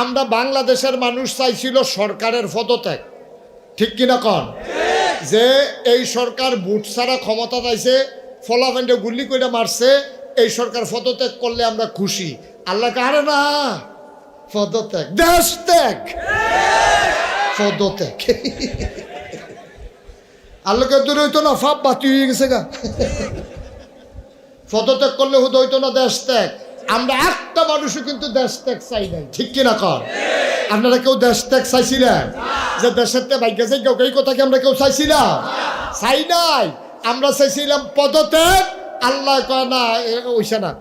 আমরা বাংলাদেশের মানুষ চাইছিল সরকারের পদত্যাগ। ঠিক কিনা কন? যে এই সরকার বুট ছাড়া ক্ষমতা চাইছে ফলাফেন্ডে গুলি করে মারছে, এই সরকার পদত্যাগ করলে আমরা খুশি। আল্লাহ আরে না? পদত্যাগ। দেশ ত্যাগ। পদত্যাগ। আল্লাহকে দূরে হইতো না, ফাপ বাতি হয়ে গেছে গা। পদত্যাগ করলে হইতো না, দেশ ত্যাগ। আমরা একটা মানুষও কিন্তু দেশ ত্যাগ চাই নাই। ঠিক কিনা? কর আপনারা কেউ দেশ ত্যাগ চাইছিলেন? যে দেশের ত্যাগ ভাগ্য চাই কেউ এই কথা কি আমরা কেউ চাইছিলাম? চাই নাই। আমরা চাইছিলাম পদত্যাগ। আল্লাহ কয় না ওইসে না।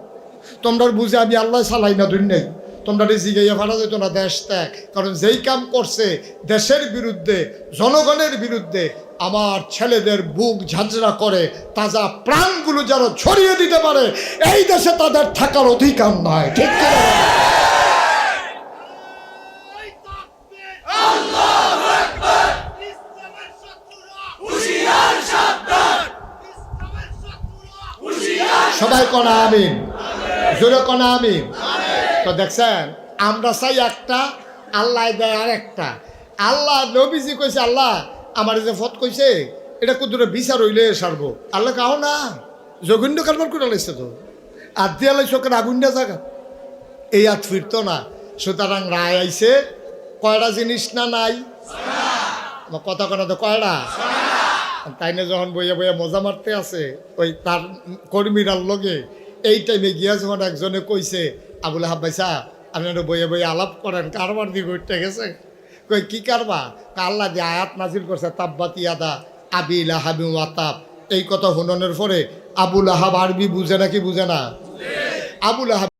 তোমরা বুঝে আমি আল্লাহ চালাই না দুই নেই। তোমরা জিগাইয়া ফাটা যেত না দেশ ত্যাগ। কারণ যেই কাম করছে দেশের বিরুদ্ধে জনগণের বিরুদ্ধে আমার ছেলেদের বুক ঝাঁঝরা করে, তাজা প্রাণগুলো যেন ছড়িয়ে দিতে পারে, এই দেশে তাদের থাকার অধিকার নয় ঠিক সবাই কনা আমিন। জোরে কনা আমিন। তো দেখছেন, আমরা চাই একটা, আল্লাহ দেয় আর একটা আল্লাহ নবীজি কইছে, আল্লাহ আমার যে ফত কইছে, এটা কুদুরে বিচার হইলে সারবো। আল্লাহ কাও না, জঘন্য কারবার করে লাইছে তো। আর দিয়া লাইছ কেন আগুন না জায়গা এই আর ফিরতো না। সুতরাং রায় আইছে, কয়টা জিনিস না নাই? কথা কথা তো কয়টা? তাই না যখন বইয়া বইয়া মজা মারতে আছে, ওই তার কর্মীরার লগে, এই টাইমে গিয়া যখন একজনে কইছে, আবুল হাব্বাইসা আপনারা বইয়া বইয়া আলাপ করেন, কারবার দিয়ে ঘুরতে গেছে? কই, কি কারবা? আল্লাহ যে আয়াত নাজিল করছে, তাব্বাতি আদা আবি লাহাবি ওয়াতাব এই কথা হুননের পরে আবুল আহাব আরবি বুঝে নাকি বুঝে না? আবুল আহাব